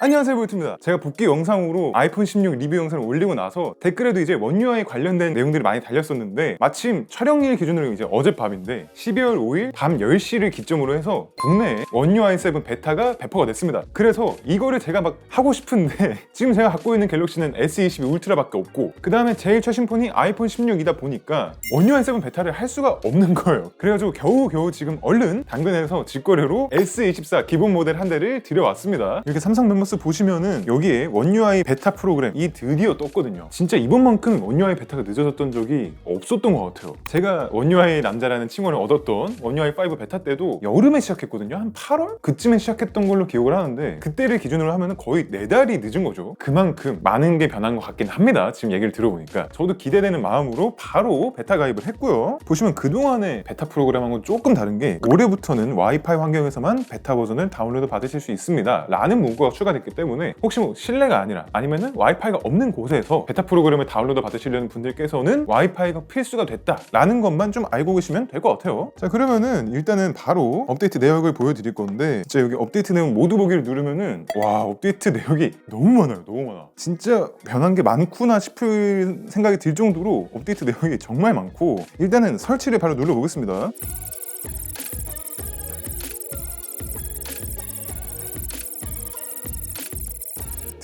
안녕하세요 보이트입니다. 제가 복귀 영상으로 아이폰 16 리뷰 영상을 올리고 나서 댓글에도 이제 원UI 관련된 내용들이 많이 달렸었는데 마침 촬영일 기준으로 이제 어젯밤인데 12월 5일 밤 10시를 기점으로 해서 국내에 원UI 7 베타가 배포가 됐습니다. 그래서 이거를 제가 막 하고 싶은데 지금 제가 갖고 있는 갤럭시는 S22 울트라밖에 없고 그 다음에 제일 최신 폰이 아이폰 16이다 보니까 원UI 7 베타를 할 수가 없는 거예요. 그래가지고 겨우겨우 지금 얼른 당근에서 직거래로 S24 기본 모델 한 대를 들여왔습니다. 이렇게 삼성 멤버 스 보시면은 여기에 원UI 베타 프로그램 이 드디어 떴거든요. 진짜 이번만큼 원UI 베타가 늦어졌던 적이 없었던 것 같아요. 제가 원UI 남자라는 칭호를 얻었던 원UI 5 베타 때도 여름에 시작했거든요. 한 8월? 그쯤에 시작했던 걸로 기억을 하는데 그때를 기준으로 하면 거의 4달이 늦은 거죠. 그만큼 많은 게 변한 것 같긴 합니다. 지금 얘기를 들어보니까. 저도 기대되는 마음으로 바로 베타 가입을 했고요. 보시면 그동안의 베타 프로그램하고는 조금 다른 게 올해부터는 와이파이 환경에서만 베타 버전을 다운로드 받으실 수 있습니다. 라는 문구가 추가 됐기 때문에 혹시 뭐 실내가 아니라 아니면은 와이파이가 없는 곳에서 베타 프로그램을 다운로드 받으시려는 분들께서는 와이파이가 필수가 됐다라는 것만 좀 알고 계시면 될 것 같아요. 자 그러면은 일단은 바로 업데이트 내역을 보여드릴 건데 진짜 여기 업데이트 내용 모두 보기를 누르면은 와 업데이트 내역이 너무 많아요. 너무 많아. 진짜 변한 게 많구나 싶을 생각이 들 정도로 업데이트 내역이 정말 많고 일단은 설치를 바로 눌러보겠습니다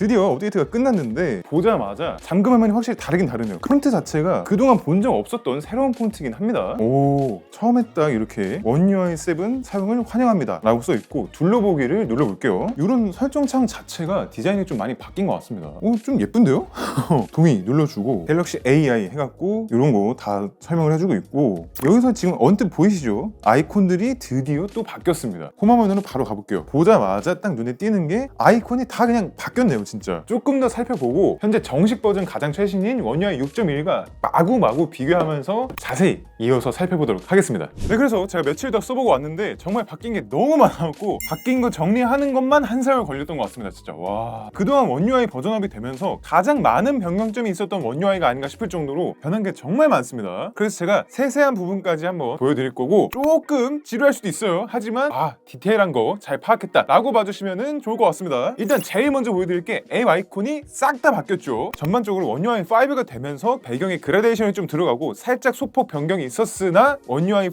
드디어 업데이트가 끝났는데 보자마자 잠금 화면이 확실히 다르긴 다르네요. 폰트 자체가 그동안 본 적 없었던 새로운 폰트긴 합니다. 오 처음에 딱 이렇게 원UI 7 사용을 환영합니다 라고 써있고 둘러보기를 눌러볼게요. 이런 설정창 자체가 디자인이 좀 많이 바뀐 것 같습니다. 오 좀 예쁜데요? 동의 눌러주고 갤럭시 AI 해갖고 이런 거 다 설명을 해주고 있고 여기서 지금 언뜻 보이시죠? 아이콘들이 드디어 또 바뀌었습니다. 홈화면으로 바로 가볼게요. 보자마자 딱 눈에 띄는 게 아이콘이 다 그냥 바뀌었네요 조금 더 살펴보고 현재 정식 버전 가장 최신인 원UI 6.1과 마구마구 비교하면서 자세히 이어서 살펴보도록 하겠습니다. 네 그래서 제가 며칠 더 써보고 왔는데 정말 바뀐 게 너무 많았고 바뀐 거 정리하는 것만 한 세월 걸렸던 것 같습니다 진짜. 와. 그동안 원UI 버전업이 되면서 가장 많은 변경점이 있었던 원UI가 아닌가 싶을 정도로 변한 게 정말 많습니다. 그래서 제가 세세한 부분까지 한번 보여드릴 거고 조금 지루할 수도 있어요. 하지만 아 디테일한 거 잘 파악했다 라고 봐주시면 좋을 것 같습니다. 일단 제일 먼저 보여드릴 게앱 아이콘이 싹 다 바뀌었죠. 전반적으로 원UI 5가 되면서 배경에 그라데이션이 좀 들어가고 살짝 소폭 변경이 있었으나 원UI 5,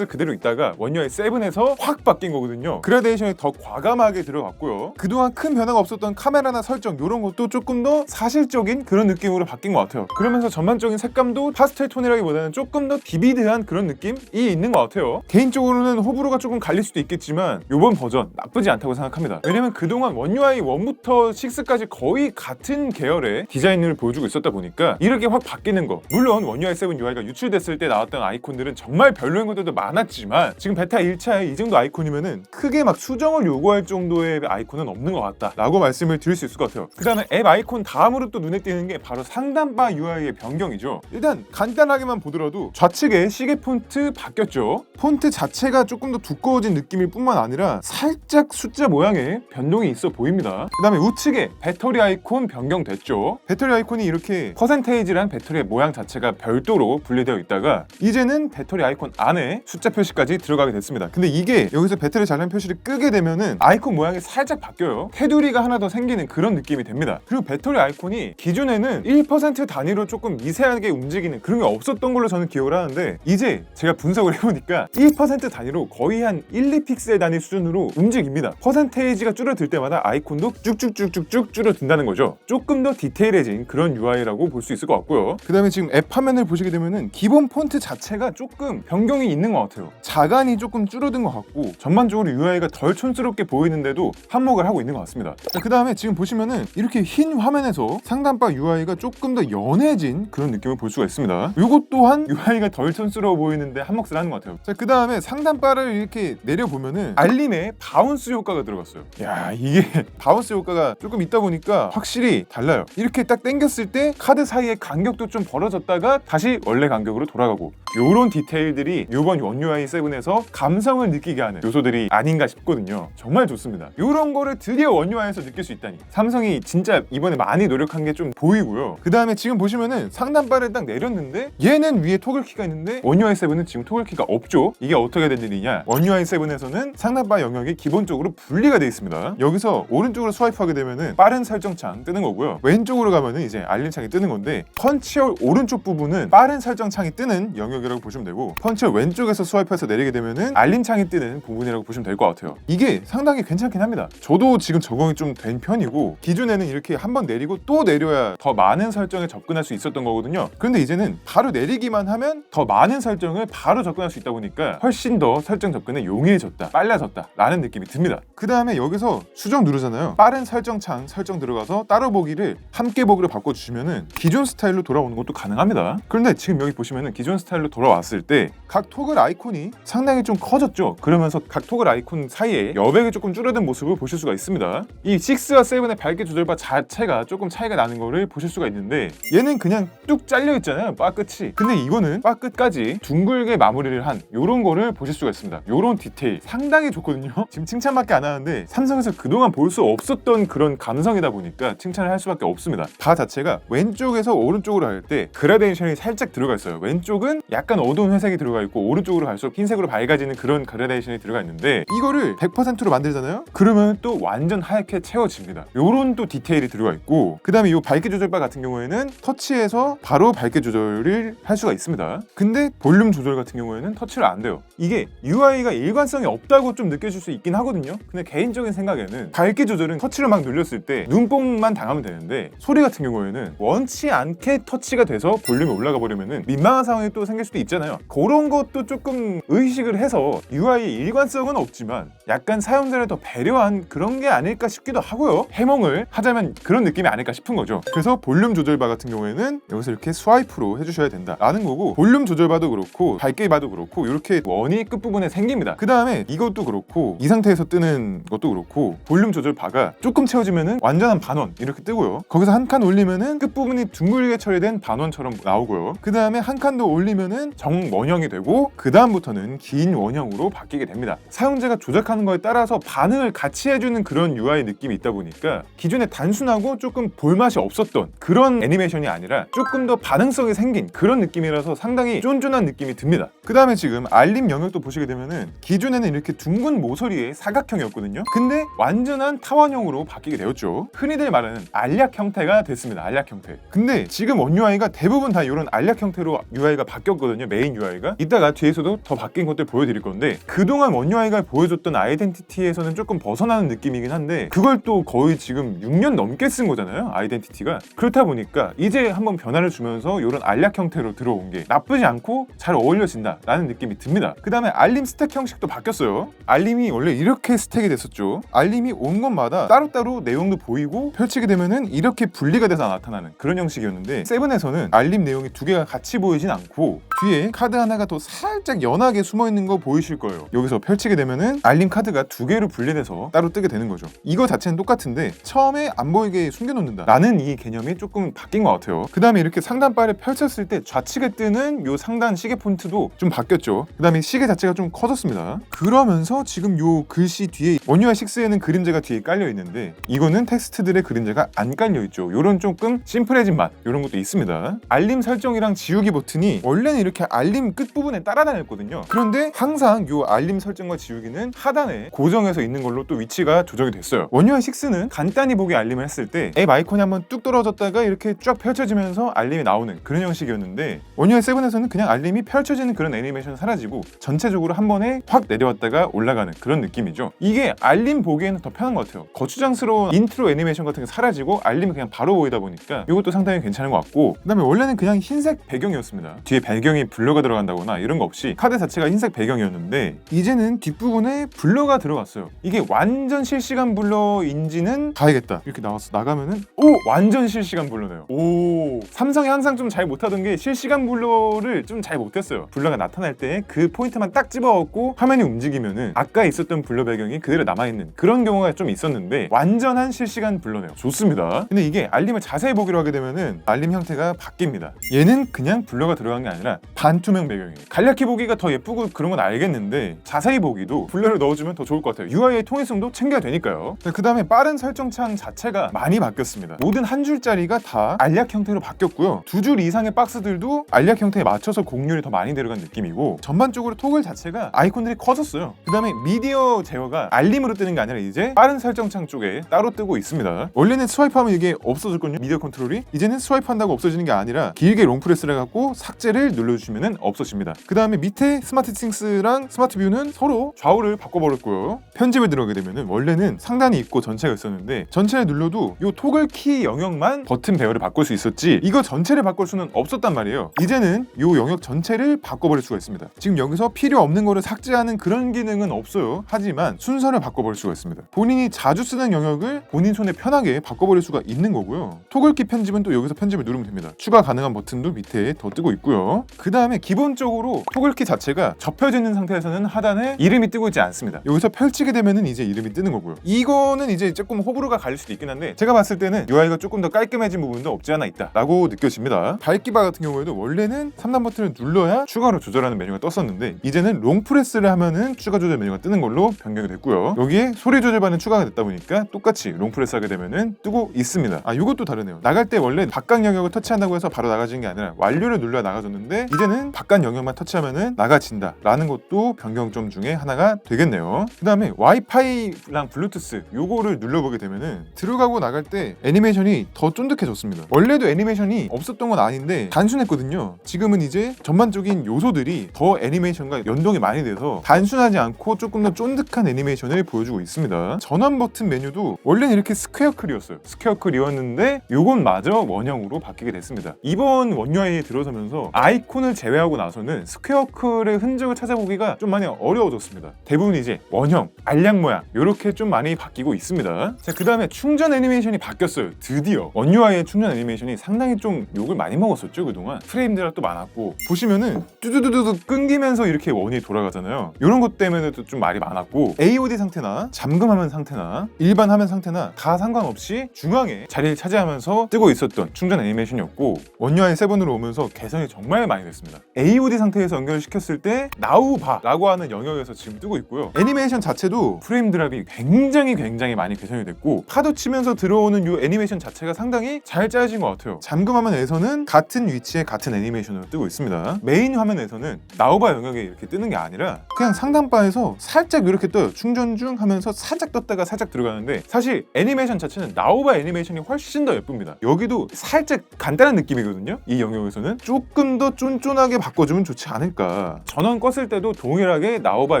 6 그대로 있다가 원UI 7에서 확 바뀐 거거든요. 그라데이션이 더 과감하게 들어갔고요. 그동안 큰 변화가 없었던 카메라나 설정 이런 것도 조금 더 사실적인 그런 느낌으로 바뀐 것 같아요. 그러면서 전반적인 색감도 파스텔 톤이라기보다는 조금 더 비비드한 그런 느낌이 있는 것 같아요. 개인적으로는 호불호가 조금 갈릴 수도 있겠지만 이번 버전 나쁘지 않다고 생각합니다. 왜냐면 그동안 원UI 1부터 6 까지 거의 같은 계열의 디자인을 보여주고 있었다 보니까 이렇게 확 바뀌는 거. 물론 원UI 7 UI가 유출됐을 때 나왔던 아이콘들은 정말 별로인 것들도 많았지만 지금 베타 1차에 이 정도 아이콘이면은 크게 막 수정을 요구할 정도의 아이콘은 없는 것 같다 라고 말씀을 드릴 수 있을 것 같아요. 그 다음에 앱 아이콘 다음으로 또 눈에 띄는 게 바로 상단바 UI의 변경이죠. 일단 간단하게만 보더라도 좌측에 시계 폰트 바뀌었죠. 폰트 자체가 조금 더 두꺼워진 느낌일 뿐만 아니라 살짝 숫자 모양의 변동이 있어 보입니다. 그 다음에 우측에 배터리 아이콘 변경됐죠. 배터리 아이콘이 이렇게 퍼센테이지란 배터리의 모양 자체가 별도로 분리되어 있다가 이제는 배터리 아이콘 안에 숫자 표시까지 들어가게 됐습니다. 근데 이게 여기서 배터리 잔량 표시를 끄게 되면은 아이콘 모양이 살짝 바뀌어요. 테두리가 하나 더 생기는 그런 느낌이 됩니다. 그리고 배터리 아이콘이 기존에는 1% 단위로 조금 미세하게 움직이는 그런 게 없었던 걸로 저는 기억을 하는데 이제 제가 분석을 해보니까 1% 단위로 거의 한 1, 2픽셀 단위 수준으로 움직입니다. 퍼센테이지가 줄어들 때마다 아이콘도 쭉쭉쭉쭉쭉 줄어든다는 거죠. 조금 더 디테일해진 그런 UI라고 볼 수 있을 것 같고요. 그 다음에 지금 앱 화면을 보시게 되면은 기본 폰트 자체가 조금 변경이 있는 것 같아요. 자간이 조금 줄어든 것 같고 전반적으로 UI가 덜 촌스럽게 보이는데도 한몫을 하고 있는 것 같습니다. 그 다음에 지금 보시면은 이렇게 흰 화면에서 상단바 UI가 조금 더 연해진 그런 느낌을 볼 수가 있습니다. 이것 또한 UI가 덜 촌스러워 보이는데 한몫을 하는 것 같아요. 그 다음에 상단바를 이렇게 내려보면은 알림에 바운스 효과가 들어갔어요. 야 이게 바운스 효과가 조금 있다 보니까 확실히 달라요 이렇게 딱 당겼을 때 카드 사이의 간격도 좀 벌어졌다가 다시 원래 간격으로 돌아가고 요런 디테일들이 이번 원UI 7에서 감성을 느끼게 하는 요소들이 아닌가 싶거든요. 정말 좋습니다. 요런 거를 드디어 원UI에서 느낄 수 있다니. 삼성이 진짜 이번에 많이 노력한 게 좀 보이고요. 그 다음에 지금 보시면은 상단바를 딱 내렸는데 얘는 위에 토글키가 있는데 원UI 7은 지금 토글키가 없죠. 이게 어떻게 된 일이냐? 원UI 7에서는 상단바 영역이 기본적으로 분리가 되어 있습니다. 여기서 오른쪽으로 스와이프하게 되면은 빠른 설정창 뜨는 거고요. 왼쪽으로 가면은 이제 알림창이 뜨는 건데 펀치홀 오른쪽 부분은 빠른 설정창이 뜨는 영역이라고 보시면 되고 펀치홀 왼쪽에서 스와이프해서 내리게 되면은 알림창이 뜨는 부분이라고 보시면 될 것 같아요. 이게 상당히 괜찮긴 합니다. 저도 지금 적응이 좀 된 편이고 기존에는 이렇게 한 번 내리고 또 내려야 더 많은 설정에 접근할 수 있었던 거거든요. 그런데 이제는 바로 내리기만 하면 더 많은 설정을 바로 접근할 수 있다 보니까 훨씬 더 설정 접근에 용이해졌다, 빨라졌다 라는 느낌이 듭니다. 그 다음에 여기서 수정 누르잖아요. 빠른 설정창 설정 들어가서 따로 보기를 함께 보기로 바꿔주시면은 기존 스타일로 돌아오는 것도 가능합니다. 그런데 지금 여기 보시면은 기존 스타일로 돌아왔을 때 각 토글 아이콘이 상당히 좀 커졌죠. 그러면서 각 토글 아이콘 사이에 여백이 조금 줄어든 모습을 보실 수가 있습니다. 이 6와 7의 밝기 조절바 자체가 조금 차이가 나는 거를 보실 수가 있는데 얘는 그냥 뚝 잘려 있잖아요. 바 끝이. 근데 이거는 바 끝까지 둥글게 마무리를 한 요런 거를 보실 수가 있습니다. 요런 디테일 상당히 좋거든요. 지금 칭찬밖에 안 하는데 삼성에서 그동안 볼 수 없었던 그런 감성 이다 보니까 칭찬을 할 수밖에 없습니다. 바 자체가 왼쪽에서 오른쪽으로 갈 때 그라데이션이 살짝 들어가 있어요. 왼쪽은 약간 어두운 회색이 들어가 있고 오른쪽으로 갈수록 흰색으로 밝아지는 그런 그라데이션이 들어가 있는데 이거를 100%로 만들잖아요. 그러면 또 완전 하얗게 채워집니다. 요런 또 디테일이 들어가 있고 그 다음에 이 밝기 조절바 같은 경우에는 터치해서 바로 밝기 조절을 할 수가 있습니다. 근데 볼륨 조절 같은 경우에는 터치를 안 돼요. 이게 UI가 일관성이 없다고 좀 느껴질 수 있긴 하거든요. 근데 개인적인 생각에는 밝기 조절은 터치를 막 눌렸을 때 눈뽕만 당하면 되는데 소리 같은 경우에는 원치 않게 터치가 돼서 볼륨이 올라가 버리면은 민망한 상황이 또 생길 수도 있잖아요. 그런 것도 조금 의식을 해서 UI의 일관성은 없지만 약간 사용자를 더 배려한 그런 게 아닐까 싶기도 하고요. 해몽을 하자면 그런 느낌이 아닐까 싶은 거죠. 그래서 볼륨 조절바 같은 경우에는 여기서 이렇게 스와이프로 해주셔야 된다라는 거고 볼륨 조절바도 그렇고 밝게 봐도 그렇고 이렇게 원이 끝부분에 생깁니다. 그 다음에 이것도 그렇고 이 상태에서 뜨는 것도 그렇고 볼륨 조절 바가 조금 채워지면 은 완전한 반원 이렇게 뜨고요. 거기서 한 칸 올리면은 끝부분이 둥글게 처리된 반원처럼 나오고요. 그 다음에 한 칸 더 올리면은 정원형이 되고 그 다음부터는 긴 원형으로 바뀌게 됩니다. 사용자가 조작하는 거에 따라서 반응을 같이 해주는 그런 UI 느낌이 있다 보니까 기존에 단순하고 조금 볼맛이 없었던 그런 애니메이션이 아니라 조금 더 반응성이 생긴 그런 느낌이라서 상당히 쫀쫀한 느낌이 듭니다. 그 다음에 지금 알림 영역도 보시게 되면은 기존에는 이렇게 둥근 모서리의 사각형이었거든요. 근데 완전한 타원형으로 바뀌게 되었죠. 흔히들 말하는 알약 형태가 됐습니다. 알약 형태. 근데 지금 원 UI가 대부분 다 이런 알약 형태로 UI가 바뀌었거든요. 메인 UI가. 이따가 뒤에서도 더 바뀐 것들 보여드릴 건데 그동안 원 UI가 보여줬던 아이덴티티에서는 조금 벗어나는 느낌이긴 한데 그걸 또 거의 지금 6년 넘게 쓴 거잖아요. 아이덴티티가. 그렇다 보니까 이제 한번 변화를 주면서 이런 알약 형태로 들어온 게 나쁘지 않고 잘 어울려진다라는 느낌이 듭니다. 그 다음에 알림 스택 형식도 바뀌었어요. 알림이 원래 이렇게 스택이 됐었죠. 알림이 온 것마다 따로따로 내용 도 보이고 펼치게 되면은 이렇게 분리가 돼서 나타나는 그런 형식이었는데 세븐에서는 알림 내용이 두 개가 같이 보이진 않고 뒤에 카드 하나가 더 살짝 연하게 숨어 있는 거 보이실 거예요. 여기서 펼치게 되면은 알림 카드가 두 개로 분리돼서 따로 뜨게 되는 거죠. 이거 자체는 똑같은데 처음에 안 보이게 숨겨놓는다. 라는 이 개념이 조금 바뀐 것 같아요. 그 다음에 이렇게 상단바를 펼쳤을 때 좌측에 뜨는 요 상단 시계 폰트도 좀 바뀌었죠. 그 다음에 시계 자체가 좀 커졌습니다. 그러면서 지금 요 글씨 뒤에 원유아 6에는 그림자가 뒤에 깔려 있는데 이거는 텍스트들의 그림자가 안 깔려 있죠. 요런 조금 심플해진 맛 요런 것도 있습니다. 알림 설정이랑 지우기 버튼이 원래는 이렇게 알림 끝 부분에 따라다녔거든요. 그런데 항상 요 알림 설정과 지우기는 하단에 고정해서 있는 걸로 또 위치가 조정이 됐어요. 원유아 6는 간단히 보기 알림을 했을 때 앱 아이콘이 한번 뚝 떨어졌다가 이렇게 쫙 펼쳐지면서 알림이 나오는 그런 형식이었는데 원유아 7에서는 그냥 알림이 펼쳐지는 그런 애니메이션 사라지고 전체적으로 한 번에 확 내려왔다가 올라가는 그런 느낌이죠. 이게 알림 보기에는 더 편한 것 같아요. 거추장스러운 인 트로 애니메이션 같은 게 사라지고 알림이 그냥 바로 보이다 보니까 이것도 상당히 괜찮은 것 같고 그다음에 원래는 그냥 흰색 배경이었습니다. 뒤에 배경이 블러가 들어간다거나 이런 거 없이 카드 자체가 흰색 배경이었는데 이제는 뒷부분에 블러가 들어갔어요. 이게 완전 실시간 블러인지는 봐야겠다. 이렇게 나왔어. 나가면은 오 완전 실시간 블러네요. 오 삼성이 항상 좀 잘 못하던 게 실시간 블러를 좀 잘 못했어요. 블러가 나타날 때 그 포인트만 딱 집어갖고 화면이 움직이면은 아까 있었던 블러 배경이 그대로 남아있는 그런 경우가 좀 있었는데 완전한 실 시간 블러네요. 좋습니다. 근데 이게 알림을 자세히 보기로 하게 되면은 알림 형태가 바뀝니다. 얘는 그냥 블러가 들어간 게 아니라 반투명 배경이에요. 간략히 보기가 더 예쁘고 그런 건 알겠는데 자세히 보기도 블러를 넣어주면 더 좋을 것 같아요. UI의 통일성도 챙겨야 되니까요. 그 다음에 빠른 설정창 자체가 많이 바뀌었습니다. 모든 한 줄짜리가 다 알약 형태로 바뀌었고요. 두 줄 이상의 박스들도 알약 형태에 맞춰서 공률이 더 많이 들어간 느낌이고 전반적으로 토글 자체가 아이콘들이 커졌어요. 그 다음에 미디어 제어가 알림으로 뜨는 게 아니라 이제 빠른 설정창 쪽에 따로 뜨고 있습니다. 원래는 스와이프하면 이게 없어졌거든요. 미디어 컨트롤이 이제는 스와이프한다고 없어지는 게 아니라 길게 롱프레스를 해갖고 삭제를 눌러주시면 없어집니다. 그 다음에 밑에 스마트 팅스랑 스마트 뷰는 서로 좌우를 바꿔버렸고요. 편집을 들어가게 되면은 원래는 상단이 있고 전체가 있었는데 전체를 눌러도 이 토글 키 영역만 버튼 배열을 바꿀 수 있었지 이거 전체를 바꿀 수는 없었단 말이에요. 이제는 이 영역 전체를 바꿔버릴 수가 있습니다. 지금 여기서 필요 없는 거를 삭제하는 그런 기능은 없어요. 하지만 순서를 바꿔버릴 수가 있습니다. 본인이 자주 쓰는 영역을 본인 손에 편하게 바꿔버릴 수가 있는 거고요. 토글키 편집은 또 여기서 편집을 누르면 됩니다. 추가 가능한 버튼도 밑에 더 뜨고 있고요. 그 다음에 기본적으로 토글키 자체가 접혀져 있는 상태에서는 하단에 이름이 뜨고 있지 않습니다. 여기서 펼치게 되면은 이제 이름이 뜨는 거고요. 이거는 이제 조금 호불호가 갈릴 수도 있긴 한데 제가 봤을 때는 UI가 조금 더 깔끔해진 부분도 없지 않아 있다라고 느껴집니다. 밝기바 같은 경우에도 원래는 3단 버튼을 눌러야 추가로 조절하는 메뉴가 떴었는데 이제는 롱프레스를 하면은 추가 조절 메뉴가 뜨는 걸로 변경이 됐고요. 여기에 소리 조절 반은 추가가 됐다 보니까 똑같이 롱프레스 하게 되면은 뜨고 있습니다. 아 이것도 다르네요. 나갈 때 원래 바깥 영역을 터치한다고 해서 바로 나가지는 게 아니라 완료를 눌러야 나가졌는데 이제는 바깥 영역만 터치하면은 나가진다 라는 것도 변경점 중에 하나가 되겠네요. 그 다음에 와이파이랑 블루투스 요거를 눌러보게 되면은 들어가고 나갈 때 애니메이션이 더 쫀득해졌습니다. 원래도 애니메이션이 없었던 건 아닌데 단순했거든요. 지금은 이제 전반적인 요소들이 더 애니메이션과 연동이 많이 돼서 단순하지 않고 조금 더 쫀득한 애니메이션을 보여주고 있습니다. 전원 버튼 메뉴도 원래는 이렇게 스퀘어 클이었어요. 스퀘어 클이었는데 요건 마저 원형으로 바뀌게 됐습니다. 이번 원유아이에 들어서면서 아이콘을 제외하고 나서는 스퀘어 클의 흔적을 찾아보기가 좀 많이 어려워졌습니다. 대부분 이제 원형, 알약 모양 이렇게 좀 많이 바뀌고 있습니다. 자, 그 다음에 충전 애니메이션이 바뀌었어요. 드디어 원유아이의 충전 애니메이션이 상당히 좀 욕을 많이 먹었었죠 그동안 프레임 드랍도 많았고 보시면은 뚜두두두두 끊기면서 이렇게 원이 돌아가잖아요. 이런 것 때문에도 좀 말이 많았고 AOD 상태나 잠금화면 상태나 일반 화면 상태나 다 상관없이 중앙에 자리를 차지하면서 뜨고 있었던 충전 애니메이션이었고 원유아이 7으로 오면서 개선이 정말 많이 됐습니다. AOD 상태에서 연결시켰을 때 나우바라고 하는 영역에서 지금 뜨고 있고요. 애니메이션 자체도 프레임 드랍이 굉장히 굉장히 많이 개선이 됐고 파도 치면서 들어오는 이 애니메이션 자체가 상당히 잘 짜여진 것 같아요. 잠금 화면에서는 같은 위치에 같은 애니메이션으로 뜨고 있습니다. 메인 화면에서는 나우바 영역에 이렇게 뜨는 게 아니라 그냥 상단바에서 살짝 이렇게 떠요. 충전 중 하면서 살짝 떴다가 살짝 들어가는데 사실 애니메이션 자체는 나우바 애니메이션이 훨씬 더 예쁩니다. 여기도 살짝 간단한 느낌이거든요. 이 영역에서는 조금 더 쫀쫀하게 바꿔주면 좋지 않을까. 전원 껐을 때도 동일하게 나우바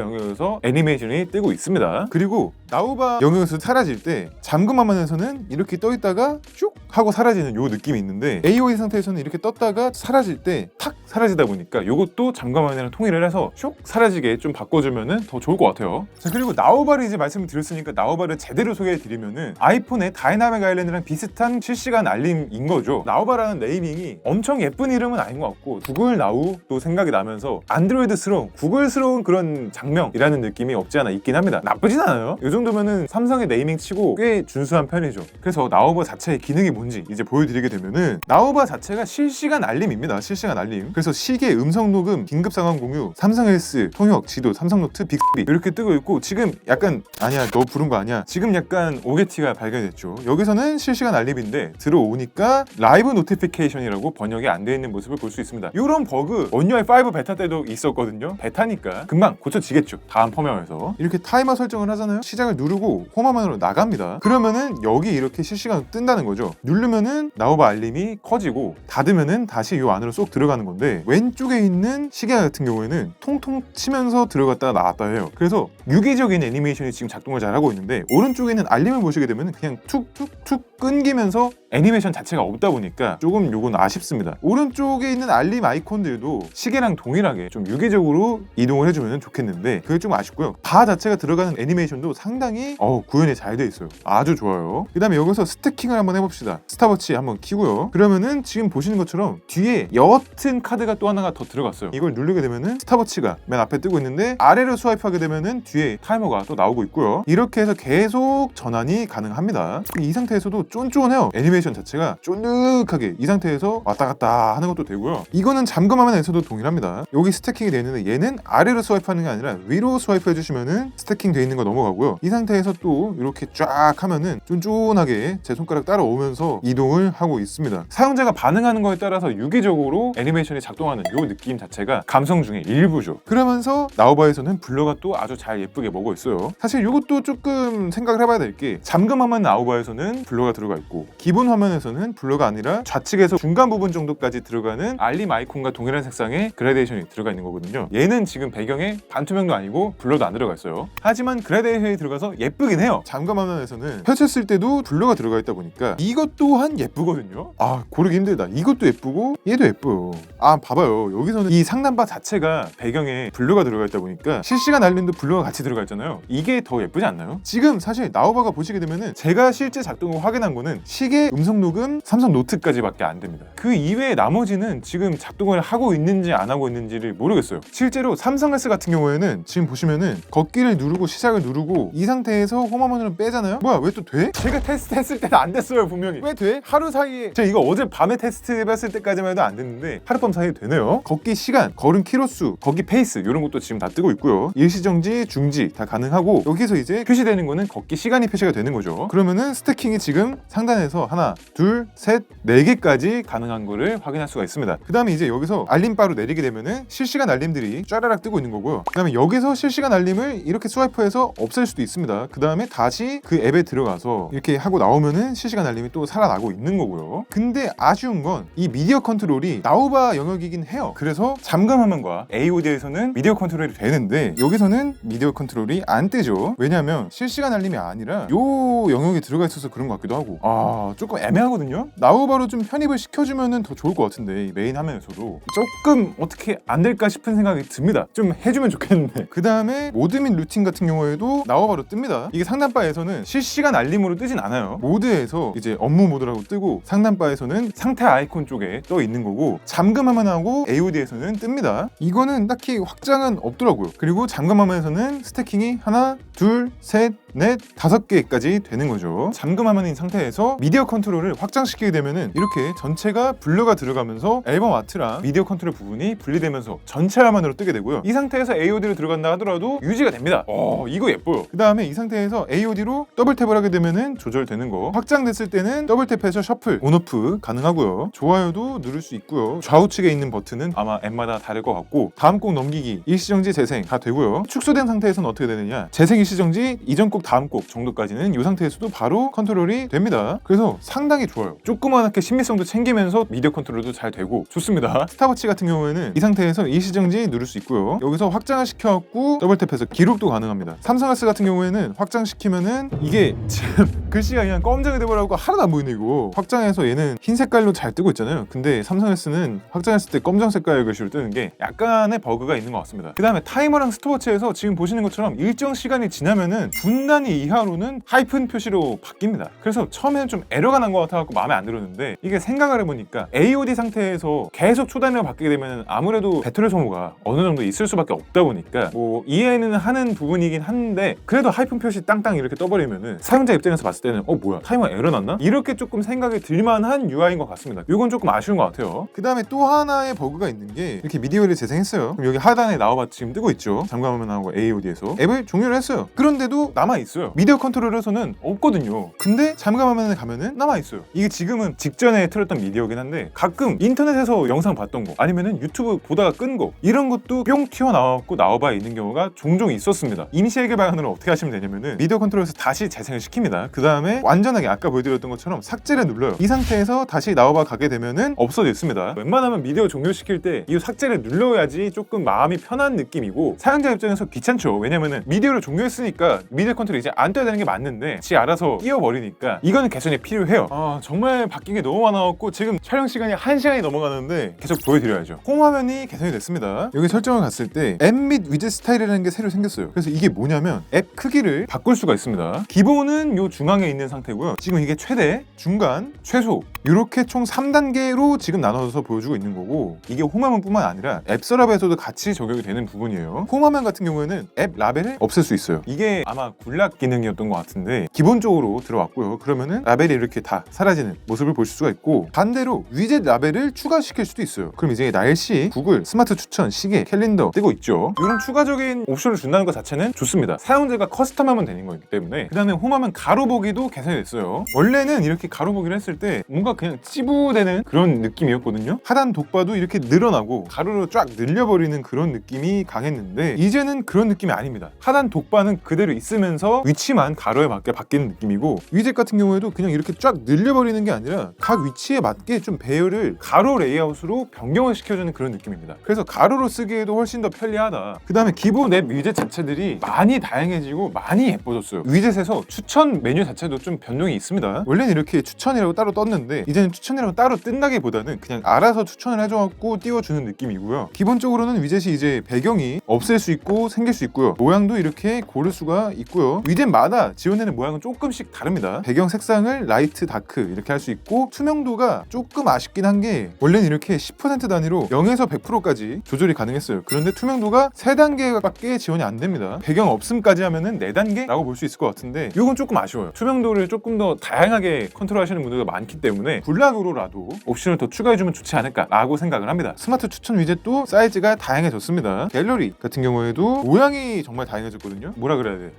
영역에서 애니메이션이 뜨고 있습니다. 그리고 나우바 영역에서 사라질 때 잠금 화면에서는 이렇게 떠 있다가 슉 하고 사라지는 요 느낌이 있는데 AOE 상태에서는 이렇게 떴다가 사라질 때 탁 사라지다 보니까 요것도 잠금 화면이랑 통일을 해서 슉 사라지게 좀 바꿔주면은 더 좋을 것 같아요. 자 그리고 나우바를 이제 말씀을 드렸으니까 나우바를 제대로 소개해 드리면은 아이폰의 다이나믹 아일랜드랑 비슷한 실시간 알림인 거죠. 나우바라는 네이밍이 엄청 예쁜 이름은 아닌 것 같고 구글 나우도 생각이 나면서 안드로이드스러운 구글스러운 그런 장명이라는 느낌이 없지 않아 있긴 합니다. 나쁘진 않아요. 이 정도면은 삼성의 네이밍 치고 꽤 준수한 편이죠. 그래서 나우바 자체의 기능이 뭔지 이제 보여드리게 되면은 나우바 자체가 실시간 알림입니다. 실시간 알림. 그래서 시계, 음성 녹음, 긴급 상황 공유, 삼성 헬스, 통역, 지도, 삼성 노트, 빅스비 이렇게 뜨고 있고 지금 약간 아니야 너 부른 거 아니야. 지금 약간 오 게티가 발견됐죠. 여기서는 실시간 알림인데 들어오니까 라이브 노티피케이션이라고 번역이 안 돼 있는 모습을 볼 수 있습니다. 이런 버그 원UI 5 베타 때도 있었거든요. 베타니까 금방 고쳐지겠죠. 다음 펌웨어에서 이렇게 타이머 설정을 하잖아요. 시작을 누르고 홈화면으로 나갑니다. 그러면은 여기 이렇게 실시간으로 뜬다는 거죠. 누르면은 나우바 알림이 커지고 닫으면은 다시 이 안으로 쏙 들어가는 건데 왼쪽에 있는 시계 같은 경우에는 통통 치면서 들어갔다가 나왔다 해요. 그래서 유기적인 애니메이션이 지금 작동을 잘 하고 있는데 오른쪽에 있는 알림을 보시게 되면 그냥 툭툭툭 끊기면서 애니메이션 자체가 없다 보니까 조금 요건 아쉽습니다. 오른쪽에 있는 알림 아이콘들도 시계랑 동일하게 좀 유기적으로 이동을 해주면 좋겠는데 그게 좀 아쉽고요. 바 자체가 들어가는 애니메이션도 상당히 어, 구현이 잘 돼 있어요. 아주 좋아요. 그 다음에 여기서 스태킹을 한번 해봅시다. 스타워치 한번 키고요. 그러면은 지금 보시는 것처럼 뒤에 옅은 카드가 또 하나가 더 들어갔어요. 이걸 누르게 되면은 스타워치가 맨 앞에 뜨고 있는데 아래로 스와이프하게 되면은 뒤에 타이머가 또 나오고 있고요. 이렇게 해서 계속 전환이 가능합니다. 이 상태에서도 쫀쫀해요. 애니메이션 그라데이션 자체가 쫀득하게 이 상태에서 왔다 갔다 하는 것도 되고요. 이거는 잠금 화면에서도 동일합니다. 여기 스태킹이 되어 있는데 얘는 아래로 스와이프하는 게 아니라 위로 스와이프 해주시면은 스태킹 되어 있는 거 넘어가고요. 이 상태에서 또 이렇게 쫙 하면은 쫀쫀하게 제 손가락 따라오면서 이동을 하고 있습니다. 사용자가 반응하는 거에 따라서 유기적으로 애니메이션이 작동하는 이 느낌 자체가 감성 중에 일부죠. 그러면서 나우바에서는 블러가 또 아주 잘 예쁘게 먹어 있어요. 사실 이것도 조금 생각을 해봐야 될 게 잠금 화면 나우바에서는 블러가 들어가 있고 기본 화면에서는 블러가 아니라 좌측에서 중간 부분 정도까지 들어가는 알림 아이콘과 동일한 색상의 그라데이션이 들어가 있는 거거든요. 얘는 지금 배경에 반투명도 아니고 블러도 안 들어가 있어요. 하지만 그라데이션이 들어가서 예쁘긴 해요. 잠금 화면에서는 펼쳤을 때도 블러가 들어가 있다 보니까 이것 또한 예쁘거든요. 아 고르기 힘들다. 이것도 예쁘고 얘도 예뻐요. 아 봐봐요. 여기서는 이 상단바 자체가 배경에 블루가 들어가 있다 보니까 실시간 알림도 블루가 같이 들어가 있잖아요. 이게 더 예쁘지 않나요? 지금 사실 나우바가 보시게 되면은 제가 실제 작동을 확인한 거는 시계 음성 녹음 삼성 노트까지밖에 안 됩니다. 그 이외에 나머지는 지금 작동을 하고 있는지 안 하고 있는지를 모르겠어요. 실제로 삼성 S 같은 경우에는 지금 보시면은 걷기를 누르고 시작을 누르고 이 상태에서 홈화면으로 빼잖아요. 뭐야 왜 또 돼? 제가 테스트 했을 때는 안 됐어요 분명히. 왜 돼? 하루 사이에 제가 이거 어제 밤에 테스트 해봤을 때까지만 해도 안 됐는데 하룻밤 사이에 되네요. 걷기 시간, 걸음 키로수, 걷기 페이스 이런 것도 지금 다 뜨고 있고요. 일시정지, 중지 다 가능하고 여기서 이제 표시되는 거는 걷기 시간이 표시가 되는 거죠. 그러면은 스태킹이 지금 상단에서 하나, 둘, 셋, 네 개까지 가능한 거를 확인할 수가 있습니다. 그 다음에 이제 여기서 알림바로 내리게 되면은 실시간 알림들이 쫘라락 뜨고 있는 거고요. 그 다음에 여기서 실시간 알림을 이렇게 스와이프해서 없앨 수도 있습니다. 그 다음에 다시 그 앱에 들어가서 이렇게 하고 나오면은 실시간 알림이 또 살아나고 있는 거고요. 근데 아쉬운 건 이 미디어 컨트롤이 나우바 영역이긴 해요. 그래서 잠금 화면과 AOD에서는 미디어 컨트롤이 되는데 여기서는 미디어 컨트롤이 안 뜨죠. 왜냐하면 실시간 알림이 아니라 요 영역이 들어가 있어서 그런 것 같기도 하고 아 조금 애매하거든요. 나우바로 좀 편입을 시켜주면은 더 좋을 것 같은데 이 메인 화면에서도 조금 어떻게 안 될까 싶은 생각이 듭니다. 좀 해주면 좋겠는데. 그 다음에 모드 및 루틴 같은 경우에도 나우바로 뜹니다. 이게 상단바에서는 실시간 알림으로 뜨진 않아요. 모드에서 이제 업무 모드라고 뜨고 상단바에서는 상태 아이콘 쪽에 떠 있는 거고 잠금 화면하고 AOD에서는 뜹니다. 이거는 딱히 확장은 없더라고요. 그리고 잠금 화면에서는 스태킹이 하나, 둘, 셋, 넷, 다섯 개까지 되는 거죠. 잠금 화면인 상태에서 미디어 컨트롤을 확장시키게 되면은 이렇게 전체가 블루가 들어가면서 앨범 아트랑 미디어 컨트롤 부분이 분리되면서 전체 화면으로 뜨게 되고요. 이 상태에서 AOD로 들어간다 하더라도 유지가 됩니다. 어, 이거 예뻐요. 그 다음에 이 상태에서 AOD로 더블 탭을 하게 되면은 조절되는 거. 확장됐을 때는 더블 탭해서 셔플, 온오프 가능하고요. 좋아요도 누를 수 있고요. 좌우측에 있는 버튼은 아마 앱마다 다를 것 같고 다음 곡 넘기기, 일시정지 재생 다 되고요. 축소된 상태에서는 어떻게 되느냐? 재생 일시정지, 이전 곡 다음 곡 정도까지는 이 상태에서도 바로 컨트롤이 됩니다. 그래서 상당히 좋아요. 조그맣게 신비성도 챙기면서 미디어 컨트롤도 잘 되고 좋습니다. 스타워치 같은 경우에는 이 상태에서 일시정지 누를 수 있고요. 여기서 확장을 시켜갖고 더블 탭해서 기록도 가능합니다. 삼성 S 같은 경우에는 확장시키면은 이게 지금 글씨가 그냥 검정이 돼버려갖고 하나도 안 보이네 이거. 확장해서 얘는 흰 색깔로 잘 뜨고 있잖아요. 근데 삼성 S는 확장했을 때 검정 색깔 글씨로 뜨는 게 약간의 버그가 있는 것 같습니다. 그 다음에 타이머랑 스톱워치에서 지금 보시는 것처럼 일정 시간이 지나면은 분 단위 이하로는 하이픈 표시로 바뀝니다. 그래서 처음에는 좀 에러가 난 것 같아갖고 마음에 안 들었는데 이게 생각을 해보니까 AOD 상태에서 계속 초단위로 바뀌게 되면 아무래도 배터리 소모가 어느 정도 있을 수밖에 없다 보니까 뭐 이해는 하는 부분이긴 한데 그래도 하이픈 표시 땅땅 이렇게 떠버리면은 사용자 입장에서 봤을 때는 어 뭐야 타이머 에러 났나? 이렇게 조금 생각이 들만한 UI인 것 같습니다. 이건 조금 아쉬운 것 같아요. 그 다음에 또 하나의 버그가 있는 게 이렇게 미디어를 재생했어요. 그럼 여기 하단에 나와봐 지금 뜨고 있죠. 잠깐만하고 AOD에서 앱을 종료를 했어요. 그런데도 남아 있어요. 미디어 컨트롤에서는 없거든요. 근데 잠깐만에 가면은 남아 있어요. 이게 지금은 직전에 틀었던 미디어긴 한데 가끔 인터넷에서 영상 봤던 거 아니면은 유튜브 보다가 끈 거 이런 것도 뿅 튀어나왔고 나와봐 있는 경우가 종종 있었습니다. 임시 개발하는 어떻게 하시면 되냐면은 미디어 컨트롤에서 다시 재생을 시킵니다. 그 다음에 완전하게 아까 보여드렸던 것처럼 삭제를 눌러요. 이 상태에서 다시 나와봐 가게 되면은 없어져 있습니다. 웬만하면 미디어 종료시킬 때 이 삭제를 눌러야지 조금 마음이 편한 느낌이고 사용자 입장에서 귀찮죠. 왜냐면은 미디어를 종료했으니까 미디어 컨트롤 이제 안 떠야 되는 게 맞는데 지 알아서 끼워버리니까 이거는 개선이 필요해요. 아 정말 바뀐 게 너무 많아갖고 지금 촬영 시간이 1시간이 넘어가는데 계속 보여드려야죠. 홈 화면이 개선이 됐습니다. 여기 설정을 갔을 때 앱 및 위젯 스타일이라는 게 새로 생겼어요. 그래서 이게 뭐냐면 앱 크기를 바꿀 수가 있습니다. 기본은 요 중앙에 있는 상태고요. 지금 이게 최대, 중간, 최소 이렇게 총 3단계로 지금 나눠서 보여주고 있는 거고 이게 홈화면뿐만 아니라 앱 서랍에서도 같이 적용이 되는 부분이에요. 홈화면 같은 경우에는 앱 라벨을 없앨 수 있어요. 이게 아마 굴라 전략 기능이었던 것 같은데 기본적으로 들어왔고요. 그러면은 라벨이 이렇게 다 사라지는 모습을 보실 수가 있고 반대로 위젯 라벨을 추가시킬 수도 있어요. 그럼 이제 날씨, 구글, 스마트 추천, 시계, 캘린더 뜨고 있죠. 이런 추가적인 옵션을 준다는 것 자체는 좋습니다. 사용자가 커스텀하면 되는 거기 때문에 그 다음에 홈하면 가로 보기도 개선이 됐어요. 원래는 이렇게 가로 보기를 했을 때 뭔가 그냥 찌부되는 그런 느낌이었거든요. 하단 독바도 이렇게 늘어나고 가로로 쫙 늘려버리는 그런 느낌이 강했는데 이제는 그런 느낌이 아닙니다. 하단 독바는 그대로 있으면서 위치만 가로에 맞게 바뀌는 느낌이고 위젯 같은 경우에도 그냥 이렇게 쫙 늘려버리는 게 아니라 각 위치에 맞게 좀 배열을 가로 레이아웃으로 변경을 시켜주는 그런 느낌입니다. 그래서 가로로 쓰기에도 훨씬 더 편리하다. 그 다음에 기본 앱 위젯 자체들이 많이 다양해지고 많이 예뻐졌어요. 위젯에서 추천 메뉴 자체도 좀 변동이 있습니다. 원래는 이렇게 추천이라고 따로 떴는데 이제는 추천이라고 따로 뜬다기보다는 그냥 알아서 추천을 해줘갖고 띄워주는 느낌이고요. 기본적으로는 위젯이 이제 배경이 없앨 수 있고 생길 수 있고요. 모양도 이렇게 고를 수가 있고요. 위젯마다 지원되는 모양은 조금씩 다릅니다. 배경 색상을 라이트, 다크 이렇게 할 수 있고 투명도가 조금 아쉽긴 한 게 원래는 이렇게 10% 단위로 0에서 100%까지 조절이 가능했어요. 그런데 투명도가 3단계밖에 지원이 안 됩니다. 배경 없음까지 하면은 4단계라고 볼 수 있을 것 같은데 이건 조금 아쉬워요. 투명도를 조금 더 다양하게 컨트롤하시는 분들도 많기 때문에 블락으로라도 옵션을 더 추가해주면 좋지 않을까라고 생각을 합니다. 스마트 추천 위젯도 사이즈가 다양해졌습니다. 갤러리 같은 경우에도 모양이 정말 다양해졌거든요. 뭐라 그래야 돼?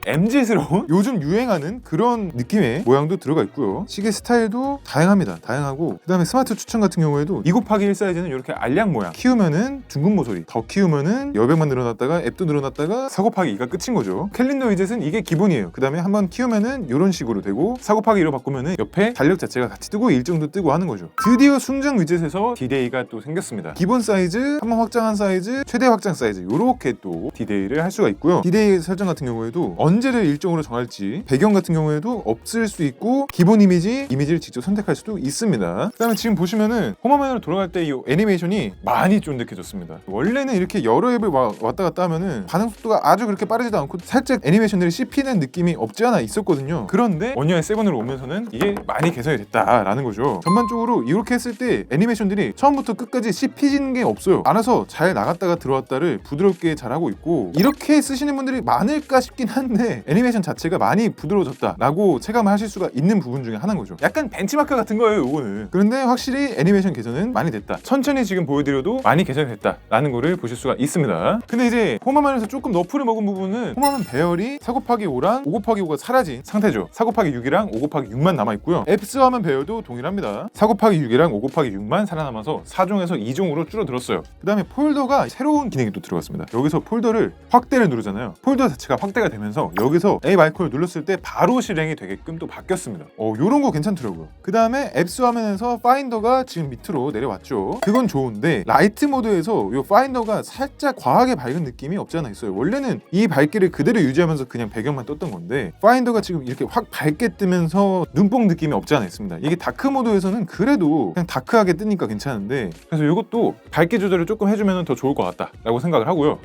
MZ스러운 요즘 유행하는 그런 느낌의 모양도 들어가 있고요. 시계 스타일도 다양합니다. 다양하고 그다음에 스마트 추천 같은 경우에도 2 곱하기 1 사이즈는 이렇게 알약 모양 키우면은 둥근 모서리 더 키우면은 여백만 늘어났다가 앱도 늘어났다가 4 곱하기 2가 끝인 거죠. 캘린더 위젯은 이게 기본이에요. 그다음에 한번 키우면은 이런 식으로 되고 4 곱하기 2로 바꾸면은 옆에 달력 자체가 같이 뜨고 일정도 뜨고 하는 거죠. 드디어 순정 위젯에서 디데이가 또 생겼습니다. 기본 사이즈, 한번 확장한 사이즈, 최대 확장 사이즈 이렇게 또 디데이를 할 수가 있고요. 디데이 설정 같은 경우에도 언제를 일정으로 정할지 배경 같은 경우에도 없을 수 있고 기본 이미지, 이미지를 직접 선택할 수도 있습니다. 그다음에 지금 보시면은 홈화면으로 돌아갈 때 이 애니메이션이 많이 쫀득해졌습니다. 원래는 이렇게 여러 앱을 와- 왔다 갔다 하면은 반응 속도가 아주 그렇게 빠르지도 않고 살짝 애니메이션들이 씹히는 느낌이 없지 않아 있었거든요. 그런데 원유아이 7으로 오면서는 이게 많이 개선이 됐다라는 거죠. 전반적으로 이렇게 했을 때 애니메이션들이 처음부터 끝까지 씹히지는 게 없어요. 알아서 잘 나갔다가 들어왔다를 부드럽게 잘하고 있고 이렇게 쓰시는 분들이 많을까 싶긴 한데 애니 메이션 자체가 많이 부드러워졌다라고 체감하실 수가 있는 부분 중에 하나인 거죠. 약간 벤치마크 같은 거예요, 이거는. 그런데 확실히 애니메이션 개선은 많이 됐다. 천천히 지금 보여드려도 많이 개선이 됐다라는 거를 보실 수가 있습니다. 근데 이제 홈화면에서 조금 너프를 먹은 부분은 홈화면 배열이 4 곱하기 5랑 5 곱하기 5가 사라진 상태죠. 4 곱하기 6이랑 5 곱하기 6만 남아 있고요. 앱스 화면 배열도 동일합니다. 4 곱하기 6이랑 5 곱하기 6만 살아남아서 4종에서 2종으로 줄어들었어요. 그 다음에 폴더가 새로운 기능이 또 들어갔습니다. 여기서 폴더를 확대를 누르잖아요. 폴더 자체가 확대가 되면서 여기서 A 마이크를 눌렀을 때 바로 실행이 되게끔 또 바뀌었습니다. 어, 요런 거 괜찮더라고요. 그 다음에 앱스 화면에서 파인더가 지금 밑으로 내려왔죠. 그건 좋은데 라이트 모드에서 요 파인더가 살짝 과하게 밝은 느낌이 없지 않아 있어요. 원래는 이 밝기를 그대로 유지하면서 그냥 배경만 떴던 건데 파인더가 지금 이렇게 확 밝게 뜨면서 눈뽕 느낌이 없지 않아 있습니다. 이게 다크 모드에서는 그래도 그냥 다크하게 뜨니까 괜찮은데 그래서 이것도 밝기 조절을 조금 해주면 더 좋을 것 같다라고 생각을 하고요.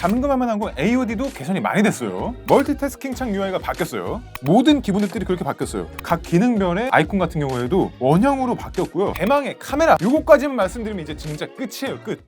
잠금화면하고 AOD도 개선이 많이 됐어요. 멀티태스킹 창 UI가 바뀌었어요. 모든 기본들이 그렇게 바뀌었어요. 각 기능별의 아이콘 같은 경우에도 원형으로 바뀌었고요. 대망의 카메라. 요거까지만 말씀드리면 이제 진짜 끝이에요. 끝.